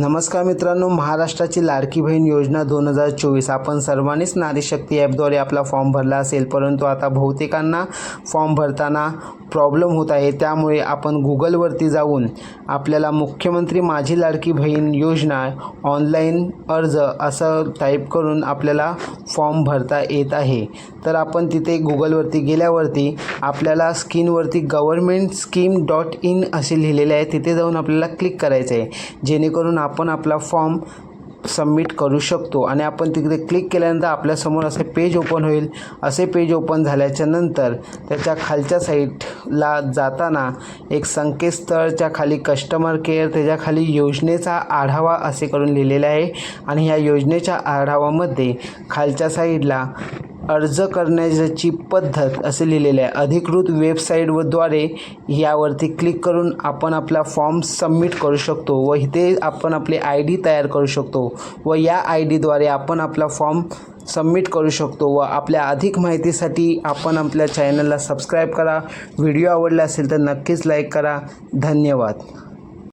नमस्कार मित्रांनो महाराष्ट्राची लाडकी बहीण योजना दोन हजार चोवीस. आपण सर्वांनीच नारी शक्ती ॲपद्वारे आपला फॉर्म भरला असेल परंतु आता बहुतेकांना फॉर्म भरताना प्रॉब्लेम होत आहे. त्यामुळे आपण गुगलवरती जाऊन आपल्याला मुख्यमंत्री माझी लाडकी बहीण योजना ऑनलाईन अर्ज असं टाईप करून आपल्याला फॉर्म भरता येत आहे. तर आपण तिथे गुगलवरती गेल्यावरती आपल्याला स्क्रीनवरती गव्हर्मेंट स्कीम डॉट इन असे लिहिलेले आहे. तिथे जाऊन आपल्याला क्लिक करायचं आहे जेणेकरून आपण आपला फॉर्म सबमिट करू शकतो. आणि आपण तिकडे क्लिक केल्यानंतर आपल्यासमोर असे पेज ओपन होईल. असे पेज ओपन झाल्याच्यानंतर त्याच्या खालच्या साईडला जाताना एक संकेतस्थळच्या खाली कस्टमर केअर त्याच्याखाली योजनेचा आढावा असे करून लिहिलेले आहे. आणि ह्या योजनेच्या आढावामध्ये खालच्या साईडला अर्ज करण्याची पद्धत असे लिहिलेले आहे. अधिकृत वेबसाईटद्वारे यावरती क्लिक करून आपण आपला फॉर्म सबमिट करू शकतो व इथे आपण आपली आय डी तयार करू शकतो व या आय डीद्वारे आपण आपला फॉर्म सबमिट करू शकतो व आपल्या अधिक माहितीसाठी आपण आपल्या चॅनलला सबस्क्राईब करा. व्हिडिओ आवडला असेल तर नक्कीच लाईक करा. धन्यवाद.